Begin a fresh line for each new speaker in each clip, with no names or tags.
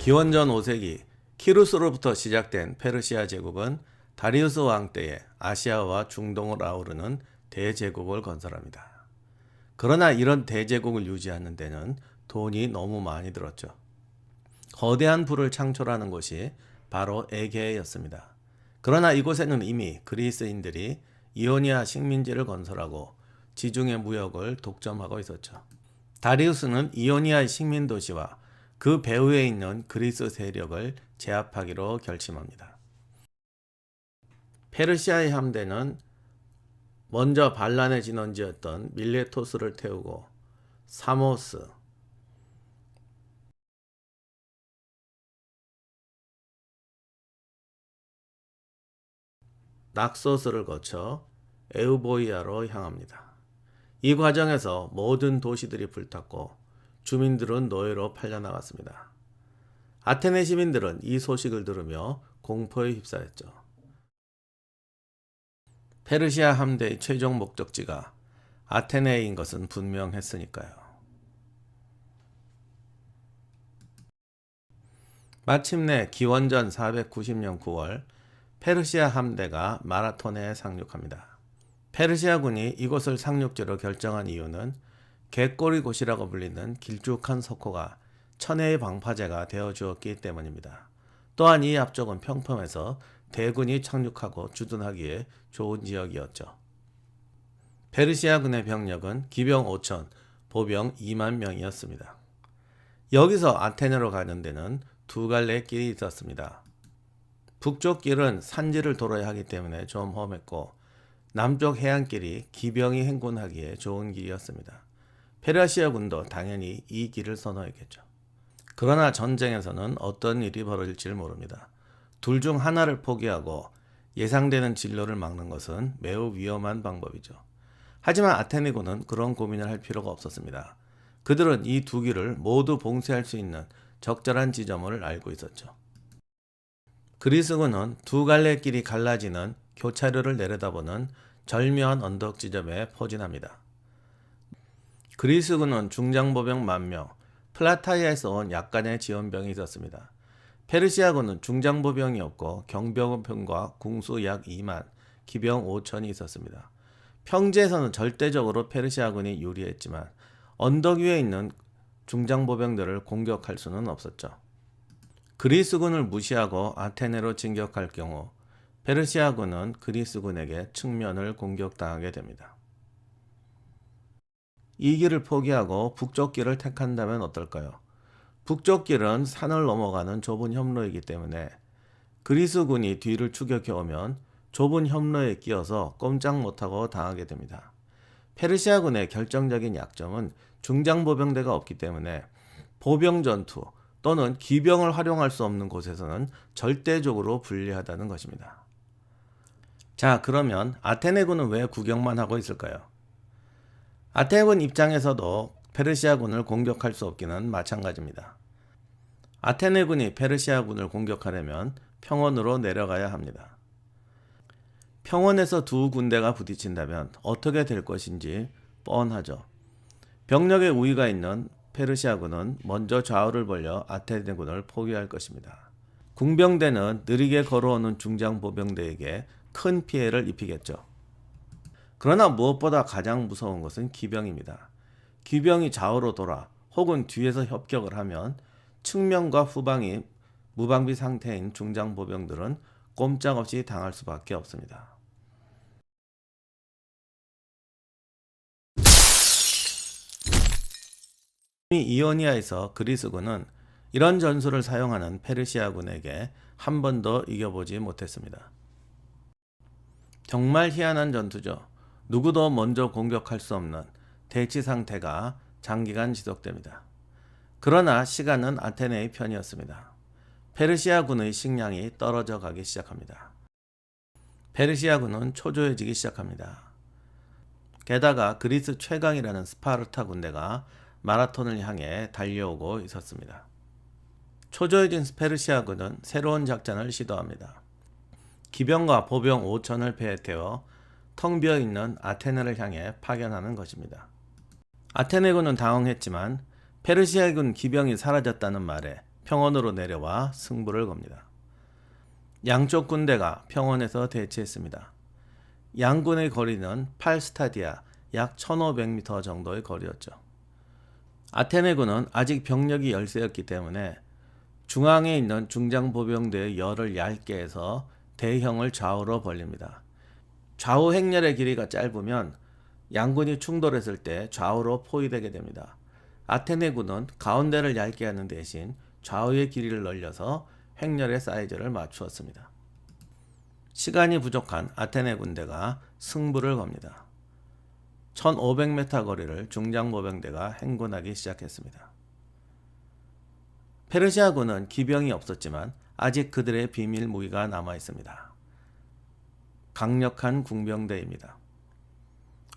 기원전 5세기 키루스로부터 시작된 페르시아 제국은 다리우스 왕 때에 아시아와 중동을 아우르는 대제국을 건설합니다. 그러나 이런 대제국을 유지하는 데는 돈이 너무 많이 들었죠. 거대한 부를 창출하는 곳이 바로 에게였습니다. 그러나 이곳에는 이미 그리스인들이 이오니아 식민지를 건설하고 지중해 무역을 독점하고 있었죠. 다리우스는 이오니아의 식민 도시와 그 배후에 있는 그리스 세력을 제압하기로 결심합니다. 페르시아의 함대는 먼저 반란의 진원지였던 밀레토스를 태우고 사모스, 낙소스를 거쳐 에우보이아로 향합니다. 이 과정에서 모든 도시들이 불탔고 주민들은 노예로 팔려나갔습니다. 아테네 시민들은 이 소식을 들으며 공포에 휩싸였죠. 페르시아 함대의 최종 목적지가 아테네인 것은 분명했으니까요. 마침내 기원전 490년 9월 페르시아 함대가 마라톤에 상륙합니다. 페르시아군이 이곳을 상륙지로 결정한 이유는 개꼬리 곳이라고 불리는 길쭉한 석호가 천혜의 방파제가 되어 주었기 때문입니다. 또한 이 앞쪽은 평평해서 대군이 착륙하고 주둔하기에 좋은 지역이었죠. 페르시아군의 병력은 기병 5천, 보병 2만 명이었습니다. 여기서 아테네로 가는 데는 두 갈래 길이 있었습니다. 북쪽 길은 산지를 돌아야 하기 때문에 좀 험했고 남쪽 해안길이 기병이 행군하기에 좋은 길이었습니다. 페르시아 군도 당연히 이 길을 선호했겠죠. 그러나 전쟁에서는 어떤 일이 벌어질지 모릅니다. 둘 중 하나를 포기하고 예상되는 진로를 막는 것은 매우 위험한 방법이죠. 하지만 아테네군은 그런 고민을 할 필요가 없었습니다. 그들은 이 두 길을 모두 봉쇄할 수 있는 적절한 지점을 알고 있었죠. 그리스군은 두 갈래 길이 갈라지는 교차로를 내려다보는 절묘한 언덕 지점에 포진합니다. 그리스군은 중장보병 만명, 플라타이아에서 온 약간의 지원병이 있었습니다. 페르시아군은 중장보병이 없고 경병병과 궁수 약 2만, 기병 5천이 있었습니다. 평지에서는 절대적으로 페르시아군이 유리했지만 언덕 위에 있는 중장보병들을 공격할 수는 없었죠. 그리스군을 무시하고 아테네로 진격할 경우 페르시아군은 그리스군에게 측면을 공격당하게 됩니다. 이 길을 포기하고 북쪽 길을 택한다면 어떨까요? 북쪽 길은 산을 넘어가는 좁은 협로이기 때문에 그리스군이 뒤를 추격해 오면 좁은 협로에 끼어서 꼼짝 못하고 당하게 됩니다. 페르시아군의 결정적인 약점은 중장 보병대가 없기 때문에 보병 전투 또는 기병을 활용할 수 없는 곳에서는 절대적으로 불리하다는 것입니다. 자, 그러면 아테네군은 왜 구경만 하고 있을까요? 아테네군 입장에서도 페르시아군을 공격할 수 없기는 마찬가지입니다. 아테네군이 페르시아군을 공격하려면 평원으로 내려가야 합니다. 평원에서 두 군대가 부딪힌다면 어떻게 될 것인지 뻔하죠. 병력의 우위가 있는 페르시아군은 먼저 좌우를 벌려 아테네군을 포기할 것입니다. 궁병대는 느리게 걸어오는 중장 보병대에게 큰 피해를 입히겠죠. 그러나 무엇보다 가장 무서운 것은 기병입니다. 기병이 좌우로 돌아 혹은 뒤에서 협격을 하면 측면과 후방이 무방비 상태인 중장 보병들은 꼼짝없이 당할 수밖에 없습니다. 이미 이오니아에서 그리스군은 이런 전술을 사용하는 페르시아군에게 한 번도 이겨보지 못했습니다. 정말 희한한 전투죠. 누구도 먼저 공격할 수 없는 대치 상태가 장기간 지속됩니다. 그러나 시간은 아테네의 편이었습니다. 페르시아군의 식량이 떨어져 가기 시작합니다. 페르시아군은 초조해지기 시작합니다. 게다가 그리스 최강이라는 스파르타 군대가 마라톤을 향해 달려오고 있었습니다. 초조해진 페르시아군은 새로운 작전을 시도합니다. 기병과 보병 5천을 배에 태워 텅 비어 있는 아테네를 향해 파견하는 것입니다. 아테네군은 당황했지만 페르시아군 기병이 사라졌다는 말에 평원으로 내려와 승부를 겁니다. 양쪽 군대가 평원에서 대치했습니다. 양군의 거리는 8스타디아 약 1500m 정도의 거리였죠. 아테네군은 아직 병력이 열세였기 때문에 중앙에 있는 중장보병대의 열을 얇게 해서 대형을 좌우로 벌립니다. 좌우 행렬의 길이가 짧으면 양군이 충돌했을 때 좌우로 포위되게 됩니다. 아테네군은 가운데를 얇게 하는 대신 좌우의 길이를 늘려서 행렬의 사이즈를 맞추었습니다. 시간이 부족한 아테네 군대가 승부를 겁니다. 1500m 거리를 중장보병대가 행군하기 시작했습니다. 페르시아군은 기병이 없었지만 아직 그들의 비밀 무기가 남아 있습니다. 강력한 궁병대입니다.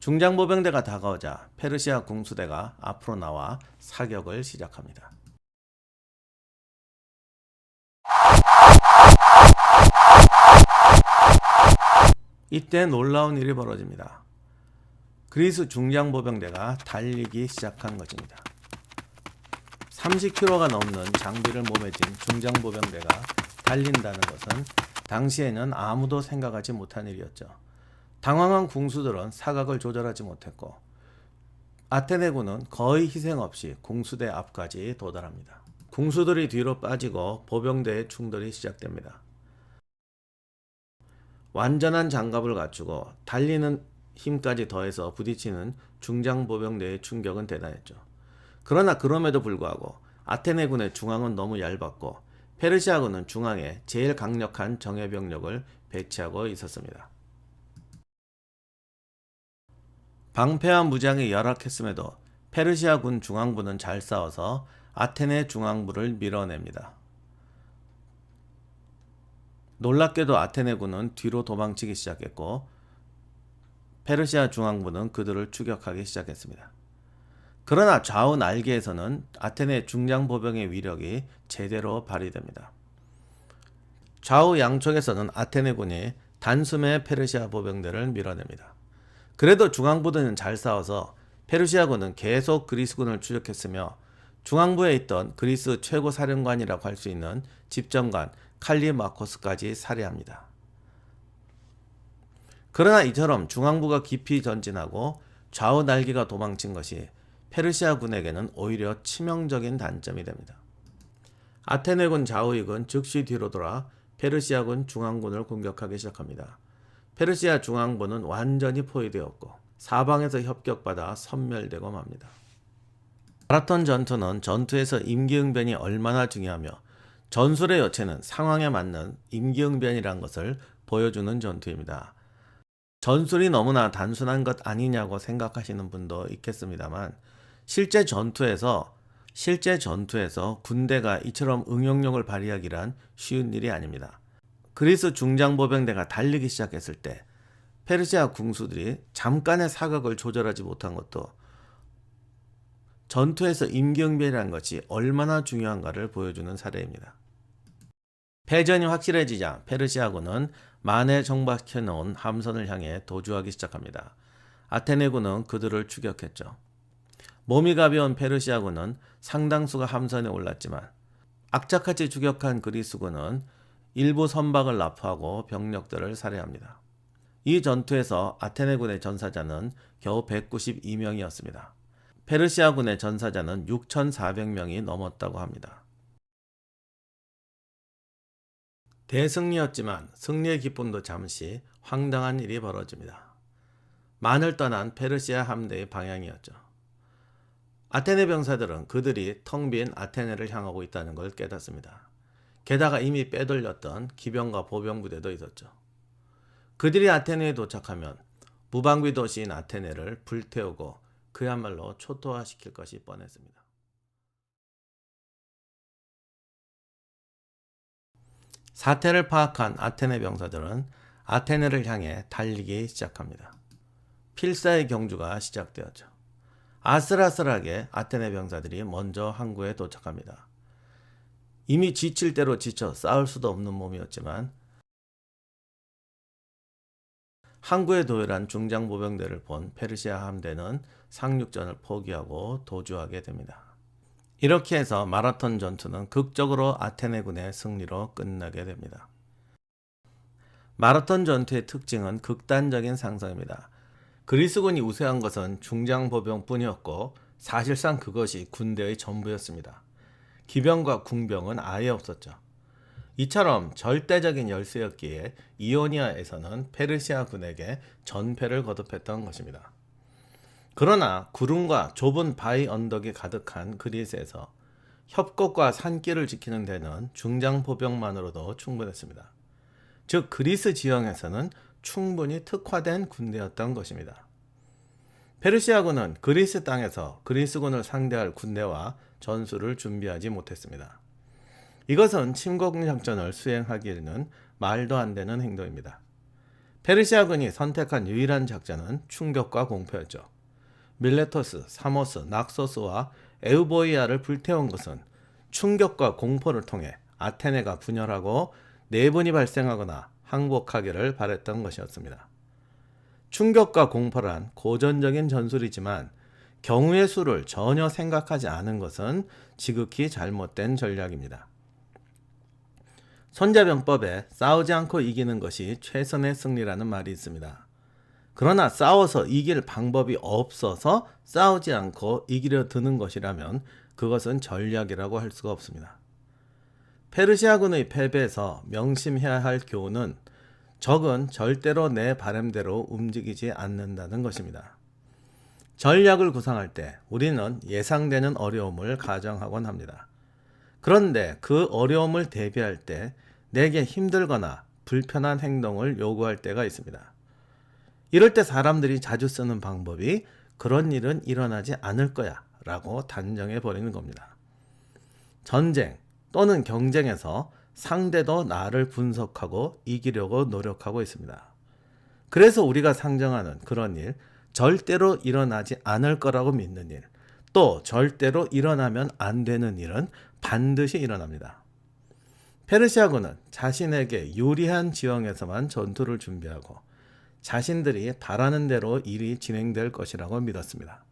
중장보병대가 다가오자 페르시아 궁수대가 앞으로 나와 사격을 시작합니다. 이때 놀라운 일이 벌어집니다. 그리스 중장보병대가 달리기 시작한 것입니다. 30km가 넘는 장비를 몸에 진 중장보병대가 달린다는 것은 당시에는 아무도 생각하지 못한 일이었죠. 당황한 궁수들은 사각을 조절하지 못했고 아테네군은 거의 희생 없이 궁수대 앞까지 도달합니다. 궁수들이 뒤로 빠지고 보병대의 충돌이 시작됩니다. 완전한 장갑을 갖추고 달리는 힘까지 더해서 부딪히는 중장 보병대의 충격은 대단했죠. 그러나 그럼에도 불구하고 아테네군의 중앙은 너무 얇았고 페르시아군은 중앙에 제일 강력한 정예병력을 배치하고 있었습니다. 방패와 무장이 열악했음에도 페르시아군 중앙부는 잘 싸워서 아테네 중앙부를 밀어냅니다. 놀랍게도 아테네군은 뒤로 도망치기 시작했고 페르시아 중앙부는 그들을 추격하기 시작했습니다. 그러나 좌우 날개에서는 아테네 중장 보병의 위력이 제대로 발휘됩니다. 좌우 양쪽에서는 아테네군이 단숨에 페르시아 보병대를 밀어냅니다. 그래도 중앙부대는 잘 싸워서 페르시아군은 계속 그리스군을 추격했으며 중앙부에 있던 그리스 최고 사령관이라고 할 수 있는 집정관 칼리 마코스까지 살해합니다. 그러나 이처럼 중앙부가 깊이 전진하고 좌우 날개가 도망친 것이 페르시아군에게는 오히려 치명적인 단점이 됩니다. 아테네군 좌우익은 즉시 뒤로 돌아 페르시아군 중앙군을 공격하기 시작합니다. 페르시아 중앙부는 완전히 포위되었고 사방에서 협격받아 섬멸되고 맙니다. 마라톤 전투는 전투에서 임기응변이 얼마나 중요하며 전술의 여체는 상황에 맞는 임기응변이란 것을 보여주는 전투입니다. 전술이 너무나 단순한 것 아니냐고 생각하시는 분도 있겠습니다만 실제 전투에서 실제 전투에서 군대가 이처럼 응용력을 발휘하기란 쉬운 일이 아닙니다. 그리스 중장보병대가 달리기 시작했을 때 페르시아 궁수들이 잠깐의 사각을 조절하지 못한 것도 전투에서 임경비라는 것이 얼마나 중요한가를 보여주는 사례입니다. 패전이 확실해지자 페르시아군은 만에 정박해 놓은 함선을 향해 도주하기 시작합니다. 아테네군은 그들을 추격했죠. 몸이 가벼운 페르시아군은 상당수가 함선에 올랐지만 악착같이 추격한 그리스군은 일부 선박을 납포하고 병력들을 살해합니다. 이 전투에서 아테네군의 전사자는 겨우 192명이었습니다. 페르시아군의 전사자는 6,400명이 넘었다고 합니다. 대승리였지만 승리의 기쁨도 잠시 황당한 일이 벌어집니다. 만을 떠난 페르시아 함대의 방향이었죠. 아테네 병사들은 그들이 텅 빈 아테네를 향하고 있다는 걸 깨닫습니다. 게다가 이미 빼돌렸던 기병과 보병 부대도 있었죠. 그들이 아테네에 도착하면 무방비 도시인 아테네를 불태우고 그야말로 초토화시킬 것이 뻔했습니다. 사태를 파악한 아테네 병사들은 아테네를 향해 달리기 시작합니다. 필사의 경주가 시작되었죠. 아슬아슬하게 아테네 병사들이 먼저 항구에 도착합니다. 이미 지칠 대로 지쳐 싸울 수도 없는 몸이었지만 항구에 도열한 중장보병대를 본 페르시아 함대는 상륙전을 포기하고 도주하게 됩니다. 이렇게 해서 마라톤 전투는 극적으로 아테네군의 승리로 끝나게 됩니다. 마라톤 전투의 특징은 극단적인 상승입니다. 그리스군이 우세한 것은 중장보병뿐이었고 사실상 그것이 군대의 전부였습니다. 기병과 궁병은 아예 없었죠. 이처럼 절대적인 열세였기에 이오니아에서는 페르시아 군에게 전패를 거듭했던 것입니다. 그러나 구름과 좁은 바위 언덕이 가득한 그리스에서 협곡과 산길을 지키는 데는 중장보병만으로도 충분했습니다. 즉 그리스 지형에서는 충분히 특화된 군대였던 것입니다. 페르시아군은 그리스 땅에서 그리스군을 상대할 군대와 전술을 준비하지 못했습니다. 이것은 침공 작전을 수행하기에는 말도 안 되는 행동입니다. 페르시아군이 선택한 유일한 작전은 충격과 공포였죠. 밀레토스, 사모스, 낙소스와 에우보이아를 불태운 것은 충격과 공포를 통해 아테네가 분열하고 내분이 발생하거나 항복하기를 바랬던 것이었습니다. 충격과 공포란 고전적인 전술이지만 경우의 수를 전혀 생각하지 않은 것은 지극히 잘못된 전략입니다. 손자병법에 싸우지 않고 이기는 것이 최선의 승리라는 말이 있습니다. 그러나 싸워서 이길 방법이 없어서 싸우지 않고 이기려 드는 것이라면 그것은 전략이라고 할 수가 없습니다. 페르시아군의 패배에서 명심해야 할 교훈은 적은 절대로 내 바람대로 움직이지 않는다는 것입니다. 전략을 구상할 때 우리는 예상되는 어려움을 가정하곤 합니다. 그런데 그 어려움을 대비할 때 내게 힘들거나 불편한 행동을 요구할 때가 있습니다. 이럴 때 사람들이 자주 쓰는 방법이 그런 일은 일어나지 않을 거야 라고 단정해 버리는 겁니다. 전쟁 또는 경쟁에서 상대도 나를 분석하고 이기려고 노력하고 있습니다. 그래서 우리가 상정하는 그런 일, 절대로 일어나지 않을 거라고 믿는 일, 또 절대로 일어나면 안 되는 일은 반드시 일어납니다. 페르시아군은 자신에게 유리한 지형에서만 전투를 준비하고 자신들이 바라는 대로 일이 진행될 것이라고 믿었습니다.